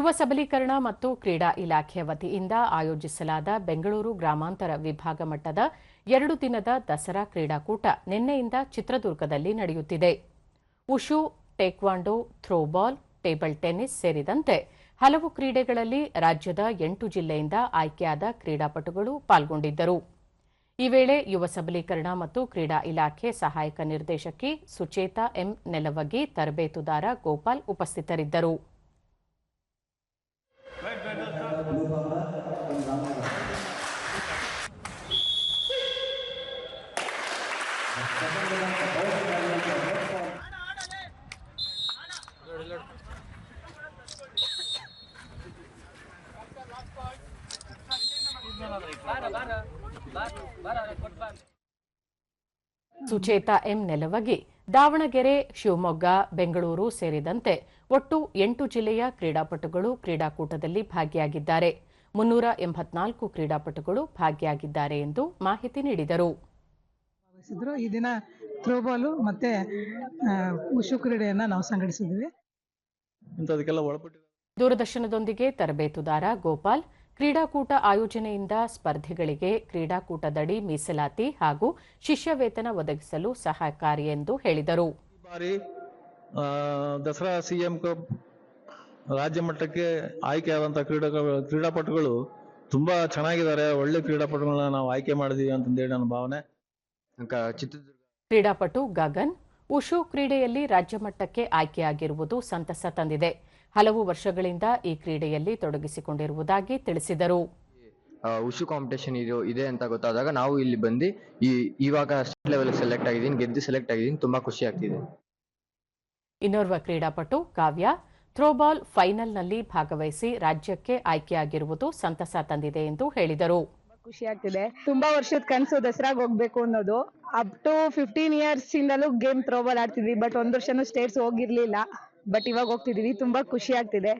ಯುವ ಸಬಲೀಕರಣ ಮತ್ತು ಕ್ರೀಡಾ ಇಲಾಖೆ ವತಿಯಿಂದ ಆಯೋಜಿಸಲಾದ ಬೆಂಗಳೂರು ಗ್ರಾಮಾಂತರ ವಿಭಾಗ ಮಟ್ಟದ ಎರಡು ದಿನದ ದಸರಾ ಕ್ರೀಡಾಕೂಟ ನಿನ್ನೆಯಿಂದ ಚಿತ್ರದುರ್ಗದಲ್ಲಿ ನಡೆಯುತ್ತಿದೆ. Wushu taekwondo, throwball, table tennis ಸೇರಿದಂತೆ ಹಲವು ಕ್ರೀಡೆಗಳಲ್ಲಿ ರಾಜ್ಯದ ಎಂಟು ಜಿಲ್ಲೆಯಿಂದ ಆಯ್ಕೆಯಾದ ಕ್ರೀಡಾಪಟುಗಳು ಪಾಲ್ಗೊಂಡಿದ್ದರು. ಈ ವೇಳೆ ಯುವ ಸಬಲೀಕರಣ ಮತ್ತು ಕ್ರೀಡಾ ಇಲಾಖೆ ಸಹಾಯಕ ನಿರ್ದೇಶಕಿ ಸುಚೇತಾ ಎಂ ನೆಲವಗಿ, ತರಬೇತುದಾರ ಗೋಪಾಲ್ ಉಪಸ್ಥಿತರಿದ್ದರು. ಸುಚೇತಾ ಎಂ ನೆಲವಗಿ, ದಾವಣಗೆರೆ, ಶಿವಮೊಗ್ಗ, ಬೆಂಗಳೂರು ಸೇರಿದಂತೆ ಒಟ್ಟು ಎಂಟು ಜಿಲ್ಲೆಯ ಕ್ರೀಡಾಪಟುಗಳು ಕ್ರೀಡಾಕೂಟದಲ್ಲಿ ಭಾಗಿಯಾಗಿದ್ದಾರೆ. ಮುನ್ನೂರ ಎಂಬತ್ನಾಲ್ಕು ಕ್ರೀಡಾಪಟುಗಳು ಭಾಗಿಯಾಗಿದ್ದಾರೆ ಎಂದು ಮಾಹಿತಿ ನೀಡಿದರು. ಭಾಗವಹಿಸಿದ್ರು ಈ ದಿನ ಥ್ರೋಬಾಲು ಮತ್ತೆ ಆ, ಉಷು ಕ್ರೀಡೆಯನ್ನ ನಾವು ಸಂಘಟಿಸಿದ್ವಿ. ದೂರದರ್ಶನದೊಂದಿಗೆ ತರಬೇತುದಾರ ಗೋಪಾಲ್ ಕ್ರೀಡಾಕೂಟ ಆಯೋಜನೆಯಿಂದ ಸ್ಪರ್ಧಿಗಳಿಗೆ ಕ್ರೀಡಾಕೂಟದಡಿ ಮೀಸಲಾತಿ ಹಾಗೂ ಶಿಷ್ಯ ವೇತನ ಒದಗಿಸಲು ಸಹಕಾರಿ ಎಂದು ಹೇಳಿದರು. ಈ ಬಾರಿ ದಸರಾ ಸಿಎಂ ಕಪ್ ರಾಜ್ಯ ಮಟ್ಟಕ್ಕೆ ಆಯ್ಕೆಯಾದಂಥ ಕ್ರೀಡಾ ಕ್ರೀಡಾಪಟುಗಳು ತುಂಬಾ ಚೆನ್ನಾಗಿದ್ದಾರೆ. ಒಳ್ಳೆ ಕ್ರೀಡಾಪಟುಗಳನ್ನ ನಾವು ಆಯ್ಕೆ ಮಾಡಿದೀವಿ ಅಂತಂದೇಳಿ ನನ್ನ ಭಾವನೆ. ಕ್ರೀಡಾಪಟು ಗಗನ್ ಉಷು ಕ್ರೀಡೆಯಲ್ಲಿ ರಾಜ್ಯ ಮಟ್ಟಕ್ಕೆ ಆಯ್ಕೆಯಾಗಿರುವುದು ಸಂತಸ ತಂದಿದೆ. ಹಲವು ವರ್ಷಗಳಿಂದ ಈ ಕ್ರೀಡೆಯಲ್ಲಿ ತೊಡಗಿಸಿಕೊಂಡಿರುವುದಾಗಿ ತಿಳಿಸಿದರು. ಉಷು ಕಾಂಪಿಟೇಷನ್ ಇದು ಇದೆ ಅಂತ ಗೊತ್ತಾದಾಗ ನಾವು ಇಲ್ಲಿ ಬಂದು ಈ ಇವಾಗ ಸ್ಟೇಟ್ ಲೆವೆಲ್ ಸೆಲೆಕ್ಟ್ ಆಗಿದ್ದೀನಿ ಗೆದ್ದು ಸೆಲೆಕ್ಟ್ ಆಗಿದ್ದೀನಿ ತುಂಬಾ ಖುಷಿ ಆಗ್ತಿದೆ. ಇನ್ನೋರ್ವ ಕ್ರೀಡಾಪಟು ಕಾವ್ಯ ಥ್ರೋಬಾಲ್ ಫೈನಲ್ನಲ್ಲಿ ಭಾಗವಹಿಸಿ ರಾಜ್ಯಕ್ಕೆ ಆಯ್ಕೆಯಾಗಿರುವುದು ಸಂತಸ ತಂದಿದೆ ಎಂದು ಹೇಳಿದರು. ಖುಷಿ ಆಗ್ತಿದೆ. ತುಂಬಾ ವರ್ಷದ ಕನಸು ದಸರಾಗ್ ಹೋಗ್ಬೇಕು ಅನ್ನೋದು. ಅಪ್ ಟು ಫಿಫ್ಟೀನ್ ಇಯರ್ಸ್ ಇಂದಲೂ ಗೇಮ್ ಥ್ರೋಬಾಲ್ ಆಡ್ತಿದ್ವಿ ಬಟ್ ಒಂದ್ ವರ್ಷನೂ ಸ್ಟೇಟ್ಸ್ ಹೋಗಿರ್ಲಿಲ್ಲ. ಬಟ್ ಇವಾಗ ಹೋಗ್ತಿದೀವಿ, ತುಂಬಾ ಖುಷಿ ಆಗ್ತಿದೆ.